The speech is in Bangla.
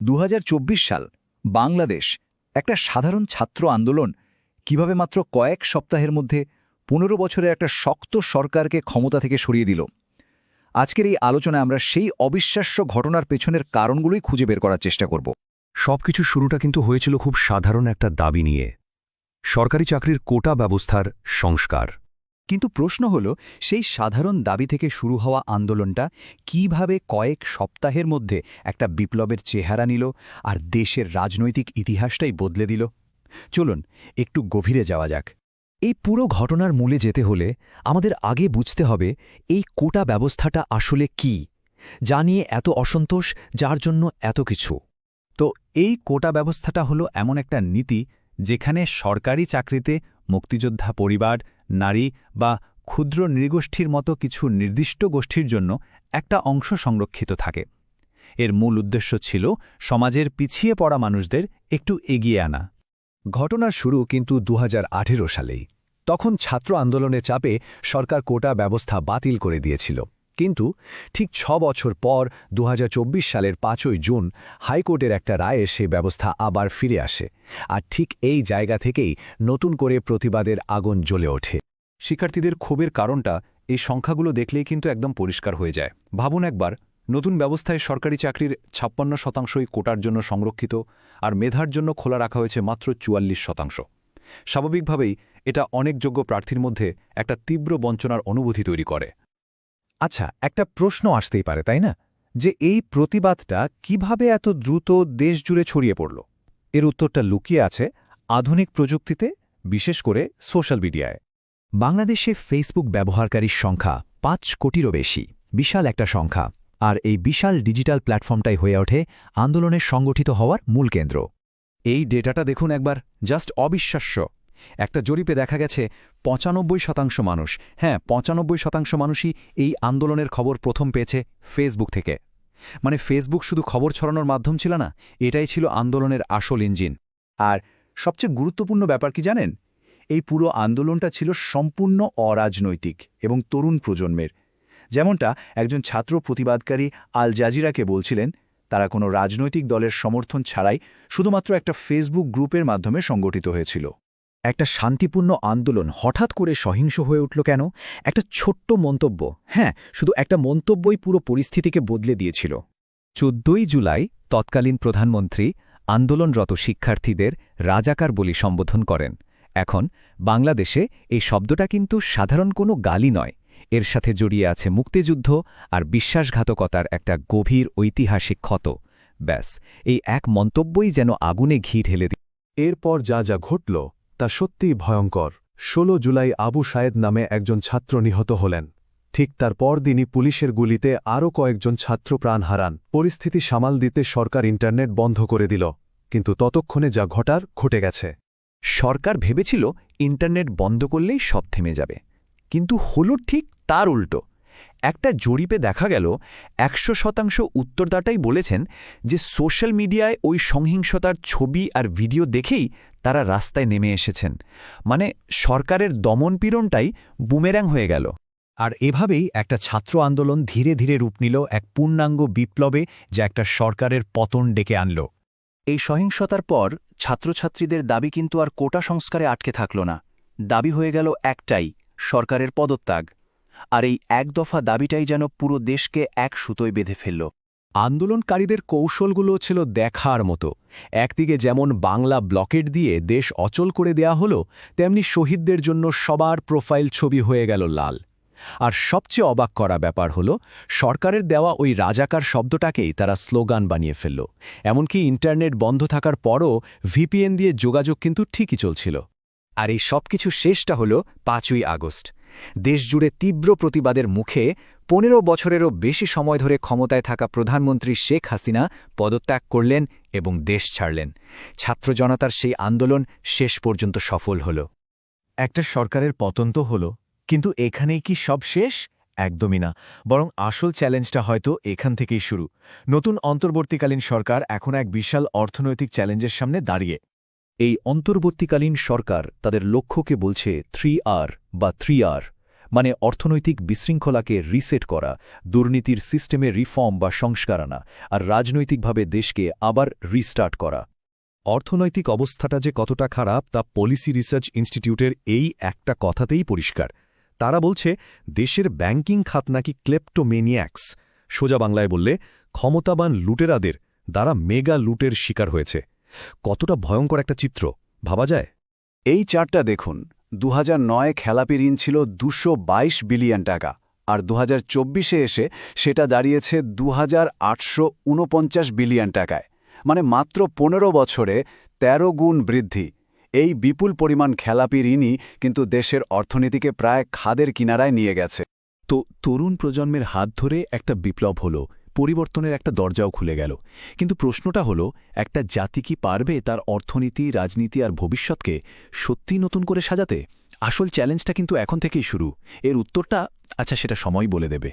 দু হাজার চব্বিশ সাল বাংলাদেশ একটা সাধারণ ছাত্র আন্দোলন কীভাবে মাত্র কয়েক সপ্তাহের মধ্যে পনেরো বছরের একটা শক্ত সরকারকে ক্ষমতা থেকে সরিয়ে দিল। আজকের এই আলোচনায় আমরা সেই অবিশ্বাস্য ঘটনার পেছনের কারণগুলোই খুঁজে বের করার চেষ্টা করব। সবকিছু শুরুটা কিন্তু হয়েছিল খুব সাধারণ একটা দাবি নিয়ে। সরকারি চাকরির কোটা ব্যবস্থার সংস্কার। কিন্তু প্রশ্ন হল, সেই সাধারণ দাবি থেকে শুরু হওয়া আন্দোলনটা কীভাবে কয়েক সপ্তাহের মধ্যে একটা বিপ্লবের চেহারা নিল আর দেশের রাজনৈতিক ইতিহাসটাই বদলে দিল? চলুন, একটু গভীরে যাওয়া যাক। এই পুরো ঘটনার মূলে যেতে হলে আমাদের আগে বুঝতে হবে এই কোটা ব্যবস্থাটা আসলে কি, যা নিয়ে এত অসন্তোষ, যার জন্য এত কিছু। তো এই কোটা ব্যবস্থাটা হলো এমন একটা নীতি যেখানে সরকারি চাকরিতে মুক্তিযোদ্ধা পরিবার নারী বা ক্ষুদ্র নৃগোষ্ঠীর মতো কিছু নির্দিষ্ট গোষ্ঠীর জন্য একটা অংশ সংরক্ষিত থাকে। এর মূল উদ্দেশ্য ছিল সমাজের পিছিয়ে পড়া মানুষদের একটু এগিয়ে আনা। ঘটনার শুরু কিন্তু দু হাজার আঠেরো সালেই। তখন ছাত্র আন্দোলনে চাপে সরকার কোটা ব্যবস্থা বাতিল করে দিয়েছিল। কিন্তু ঠিক ছ বছর পর দু হাজার চব্বিশ সালের পাঁচই জুন হাইকোর্টের একটা রায়ে সে ব্যবস্থা আবার ফিরে আসে। আর ঠিক এই জায়গা থেকেই নতুন করে প্রতিবাদের আগুন জ্বলে ওঠে। শিক্ষার্থীদের ক্ষোভের কারণটা এই সংখ্যাগুলো দেখলেই কিন্তু একদম পরিষ্কার হয়ে যায়। ভাবুন একবার, নতুন ব্যবস্থায় সরকারি চাকরির ছাপ্পান্ন শতাংশই কোটার জন্য সংরক্ষিত আর মেধার জন্য খোলা রাখা হয়েছে মাত্র চুয়াল্লিশ শতাংশ। স্বাভাবিকভাবেই এটা অনেক যোগ্য প্রার্থীর মধ্যে একটা তীব্র বঞ্চনার অনুভূতি তৈরি করে। আচ্ছা একটা প্রশ্ন আসতেই পারে, তাই না? যে এই প্রতিবাদটা কীভাবে এত দ্রুত দেশ জুড়ে ছড়িয়ে পড়ল? এর উত্তরটা লুকিয়ে আছে আধুনিক প্রযুক্তিতে, বিশেষ করে সোশ্যাল মিডিয়ায়। বাংলাদেশে ফেসবুক ব্যবহারকারীর সংখ্যা পাঁচ কোটিরও বেশি, বিশাল একটা সংখ্যা, আর এই বিশাল ডিজিটাল প্ল্যাটফর্মটাই হয়ে ওঠে আন্দোলনের সংগঠিত হওয়ার মূল কেন্দ্র। এই ডেটাটা দেখুন একবার, জাস্ট অবিশ্বাস্য। একটা জরিপে দেখা গেছে, পঁচানব্বই শতাংশ মানুষ হ্যাঁ পঁচানব্বই শতাংশ মানুষই এই আন্দোলনের খবর প্রথম পেয়েছে ফেসবুক থেকে। মানে ফেসবুক শুধু খবর ছড়ানোর মাধ্যম ছিল না, এটাই ছিল আন্দোলনের আসল ইঞ্জিন। আর সবচেয়ে গুরুত্বপূর্ণ ব্যাপার কি জানেন? এই পুরো আন্দোলনটা ছিল সম্পূর্ণ অরাজনৈতিক এবং তরুণ প্রজন্মের। যেমনটা একজন ছাত্র প্রতিবাদকারী আল জাজিরাকে বলছিলেন, তারা কোনো রাজনৈতিক দলের সমর্থন ছাড়াই শুধুমাত্র একটা ফেসবুক গ্রুপের মাধ্যমে সংগঠিত হয়েছিল। একটা শান্তিপূর্ণ আন্দোলন হঠাৎ করে সহিংস হয়ে উঠল কেন? একটা ছোট্ট মন্তব্য হ্যাঁ শুধু একটা মন্তব্যই পুরো পরিস্থিতিকে বদলে দিয়েছিল। চোদ্দই জুলাই তৎকালীন প্রধানমন্ত্রী, আন্দোলনরত শিক্ষার্থীদের রাজাকার বলি সম্বোধন করেন। এখন বাংলাদেশে এই শব্দটা কিন্তু সাধারণ কোনো গালি নয়। এর সাথে জড়িয়ে আছে মুক্তিযুদ্ধ আর বিশ্বাসঘাতকতার একটা গভীর ঐতিহাসিক ক্ষত। ব্যাস, এই এক মন্তব্যই যেন আগুনে ঘি ঢেলে দিল এরপর যা যা ঘটল তা সত্যিই ভয়ঙ্কর। ১৬ জুলাই আবু সায়েদ নামে একজন ছাত্র নিহত হলেন। ঠিক তার পরদিনই পুলিশের গুলিতে আরও কয়েকজন ছাত্র প্রাণ হারান। পরিস্থিতি সামাল দিতে সরকার ইন্টারনেট বন্ধ করে দিল, কিন্তু ততক্ষণে যা ঘটার ঘটে গেছে। সরকার ভেবেছিল ইন্টারনেট বন্ধ করলেই সব থেমে যাবে, কিন্তু হল ঠিক তার উল্টো। একটা জরিপে দেখা গেল একশো শতাংশ উত্তরদাতাই বলেছেন যে সোশ্যাল মিডিয়ায় ওই সহিংসতার ছবি আর ভিডিও দেখেই তারা রাস্তায় নেমে এসেছেন। মানে সরকারের দমনপীড়নটাই বুমেরাং হয়ে গেল। আর এভাবেই একটা ছাত্র আন্দোলন ধীরে ধীরে রূপ নিল এক পূর্ণাঙ্গ বিপ্লবে যা একটা সরকারের পতন ডেকে আনল। এই সহিংসতার পর ছাত্রছাত্রীদের দাবি কিন্তু আর কোটা সংস্কারে আটকে থাকল না। দাবি হয়ে গেল একটাই সরকারের পদত্যাগ। আর এই এক দফা দাবিটাই যেন পুরো দেশকে এক সুতোয় বেঁধে ফেলল। আন্দোলনকারীদের কৌশলগুলো ছিল দেখার মতো। একদিকে যেমন বাংলা ব্লকেট দিয়ে দেশ অচল করে দেয়া হলো, তেমনি শহীদদের জন্য সবার প্রোফাইল ছবি হয়ে গেল লাল। আর সবচেয়ে অবাক করা ব্যাপার হলো, সরকারের দেওয়া ওই রাজাকার শব্দটাকেই তারা স্লোগান বানিয়ে ফেলল। এমনকি ইন্টারনেট বন্ধ থাকার পরও ভিপিএন দিয়ে যোগাযোগ কিন্তু ঠিকই চলছিল। আর এই সবকিছু শেষটা হল পাঁচই আগস্ট। দেশজুড়ে তীব্র প্রতিবাদের মুখে পনেরো বছরেরও বেশি সময় ধরে ক্ষমতায় থাকা প্রধানমন্ত্রী শেখ হাসিনা পদত্যাগ করলেন এবং দেশ ছাড়লেন। ছাত্র জনতার সেই আন্দোলন শেষ পর্যন্ত সফল হল। একটা সরকারের পতন তো হল, কিন্তু এখানেই কি সব শেষ? একদমই না। বরং আসল চ্যালেঞ্জটা হয়তো এখান থেকেই শুরু। নতুন অন্তর্বর্তীকালীন সরকার এখন এক বিশাল অর্থনৈতিক চ্যালেঞ্জের সামনে দাঁড়িয়ে। এই অন্তর্বর্তীকালীন সরকার তাদের লক্ষ্যকে বলছে থ্রি আর বা থ্রি আর মানে অর্থনৈতিক বিশৃঙ্খলাকে রিসেট করা, দুর্নীতির সিস্টেমে রিফর্ম বা সংস্কার আনা আর রাজনৈতিকভাবে দেশকে আবার রিস্টার্ট করা। অর্থনৈতিক অবস্থাটা যে কতটা খারাপ তা পলিসি রিসার্চ ইনস্টিটিউটের এই একটা কথাতেই পরিষ্কার। তারা বলছে, দেশের ব্যাংকিং খাত নাকি ক্লেপ্টোমেনিয়াক্স সোজা বাংলায় বললে, ক্ষমতাবান লুটেরাদের দ্বারা মেগা লুটের শিকার হয়েছে। কতটা ভয়ঙ্কর একটা চিত্র, ভাবা যায়? এই চারটা দেখুন দু নয় খেলাপি ঋণ ছিল দুশো বিলিয়ন টাকা, আর দু হাজার এসে সেটা দাঁড়িয়েছে দু হাজার আটশো ঊনপঞ্চাশ বিলিয়ন টাকায়। মানে মাত্র পনেরো বছরে ১৩ গুণ বৃদ্ধি। এই বিপুল পরিমাণ খেলাপি ঋণই কিন্তু দেশের অর্থনীতিকে প্রায় খাদের কিনারায় নিয়ে গেছে। তো তরুণ প্রজন্মের হাত ধরে একটা বিপ্লব হল পরিবর্তনের একটা দরজাও খুলে গেল। কিন্তু প্রশ্নটা হলো, একটা জাতি কি পারবে তার অর্থনীতি, রাজনীতি আর ভবিষ্যৎকে সত্যি নতুন করে সাজাতে? আসল চ্যালেঞ্জটা কিন্তু এখন থেকেই শুরু। এর উত্তরটা আচ্ছা সেটা সময় বলে দেবে।